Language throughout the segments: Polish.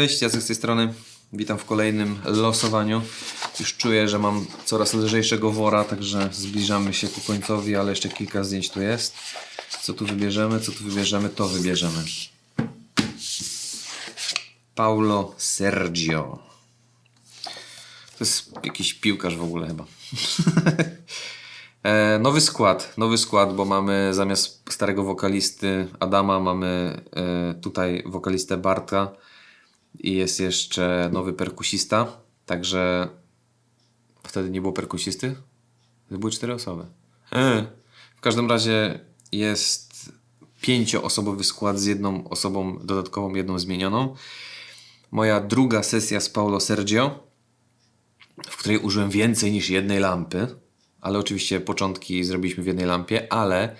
Cześć, Jacek z tej strony. Witam w kolejnym losowaniu. Już czuję, że mam coraz lżejszego wora, także zbliżamy się ku końcowi, ale jeszcze kilka zdjęć tu jest. Co tu wybierzemy, co tu wybierzemy, to wybierzemy. Paulo Sergio. To jest jakiś piłkarz w ogóle chyba. E, nowy skład, nowy skład, bo mamy zamiast starego wokalisty Adama, mamy e, tutaj wokalistę Bartka i jest jeszcze nowy perkusista, także wtedy nie było perkusisty? Były cztery osoby. E. W każdym razie jest pięcioosobowy skład z jedną osobą dodatkową, jedną zmienioną. Moja druga sesja z Paulo Sergio, w której użyłem więcej niż jednej lampy, ale oczywiście początki zrobiliśmy w jednej lampie, ale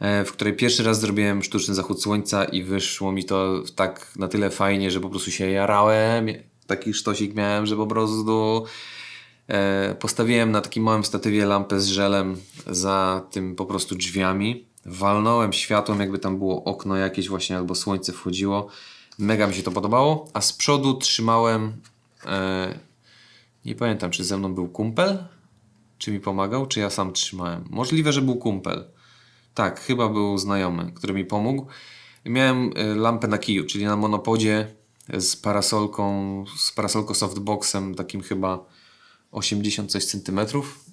w której pierwszy raz zrobiłem sztuczny zachód słońca i wyszło mi to tak na tyle fajnie, że po prostu się jarałem. Taki sztosik miałem, że po prostu e, postawiłem na takim małym statywie lampę z żelem za tym po prostu drzwiami. Walnąłem światłem, jakby tam było okno jakieś właśnie albo słońce wchodziło. Mega mi się to podobało, a z przodu trzymałem e, nie pamiętam, czy ze mną był kumpel, czy mi pomagał, czy ja sam trzymałem. Możliwe, że był kumpel. Tak, chyba był znajomy, który mi pomógł. Miałem y, lampę na kiju, czyli na monopodzie z parasolką, z parasolką softboxem, takim chyba 80 coś centymetrów.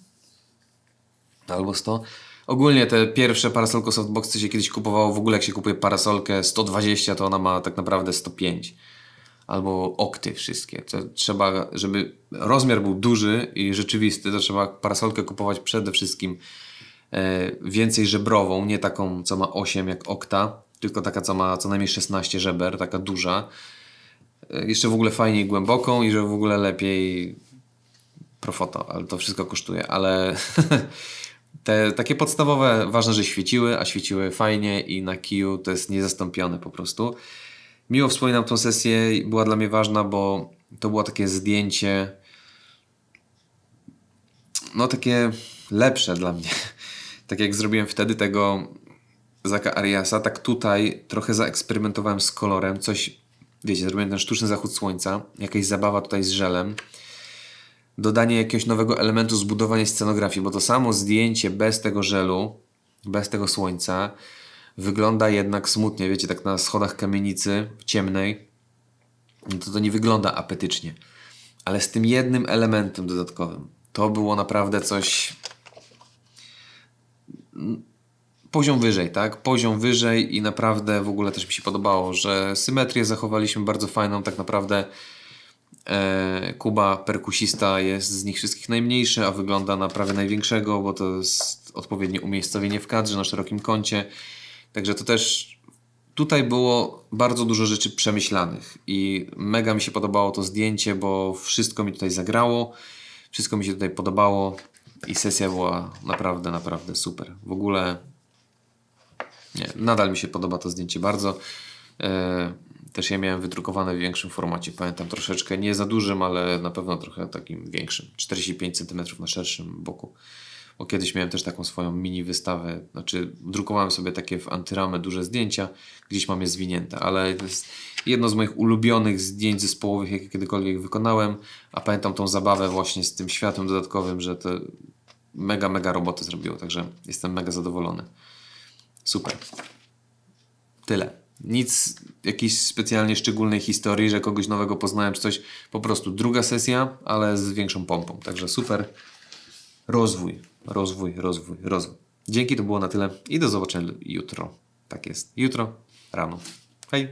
Albo 100. Ogólnie te pierwsze parasolko softboxy się kiedyś kupowało, w ogóle jak się kupuje parasolkę 120, to ona ma tak naprawdę 105 albo okty wszystkie. To trzeba, żeby rozmiar był duży i rzeczywisty, to trzeba parasolkę kupować przede wszystkim więcej żebrową, nie taką, co ma 8 jak okta, tylko taka, co ma co najmniej 16 żeber, taka duża. E, jeszcze w ogóle fajniej głęboką i że w ogóle lepiej profoto, ale to wszystko kosztuje, ale te takie podstawowe, ważne, że świeciły, a świeciły fajnie i na kiju to jest niezastąpione po prostu. Miło wspominam tą sesję, była dla mnie ważna, bo to było takie zdjęcie, no takie lepsze dla mnie. Tak jak zrobiłem wtedy tego Zaka Ariasa, tak tutaj trochę zaeksperymentowałem z kolorem, coś, wiecie, zrobiłem ten sztuczny zachód słońca, jakaś zabawa tutaj z żelem, dodanie jakiegoś nowego elementu, zbudowanie scenografii, bo to samo zdjęcie bez tego żelu, bez tego słońca, wygląda jednak smutnie, wiecie, tak na schodach kamienicy ciemnej, to to nie wygląda apetycznie. Ale z tym jednym elementem dodatkowym, to było naprawdę coś poziom wyżej, tak? Poziom wyżej i naprawdę w ogóle też mi się podobało, że symetrię zachowaliśmy bardzo fajną, tak naprawdę e, Kuba, perkusista, jest z nich wszystkich najmniejszy, a wygląda na prawie największego, bo to jest odpowiednie umiejscowienie w kadrze na szerokim kącie. Także to też tutaj było bardzo dużo rzeczy przemyślanych i mega mi się podobało to zdjęcie, bo wszystko mi tutaj zagrało, wszystko mi się tutaj podobało i sesja była naprawdę, naprawdę super. W ogóle nie, nadal mi się podoba to zdjęcie bardzo. E, też je miałem wydrukowane w większym formacie. Pamiętam troszeczkę, nie za dużym, ale na pewno trochę takim większym. 45 cm na szerszym boku. Bo kiedyś miałem też taką swoją mini wystawę, znaczy drukowałem sobie takie w antyramę duże zdjęcia, gdzieś mam je zwinięte, ale to jest jedno z moich ulubionych zdjęć zespołowych, jakie kiedykolwiek wykonałem, a pamiętam tą zabawę właśnie z tym światłem dodatkowym, że to mega, mega roboty zrobiło, także jestem mega zadowolony. Super. Tyle. Nic jakiejś specjalnie szczególnej historii, że kogoś nowego poznałem czy coś. Po prostu druga sesja, ale z większą pompą. Także super. Rozwój, rozwój, rozwój, rozwój. Dzięki, to było na tyle i do zobaczenia jutro. Tak jest. Jutro rano. Hej.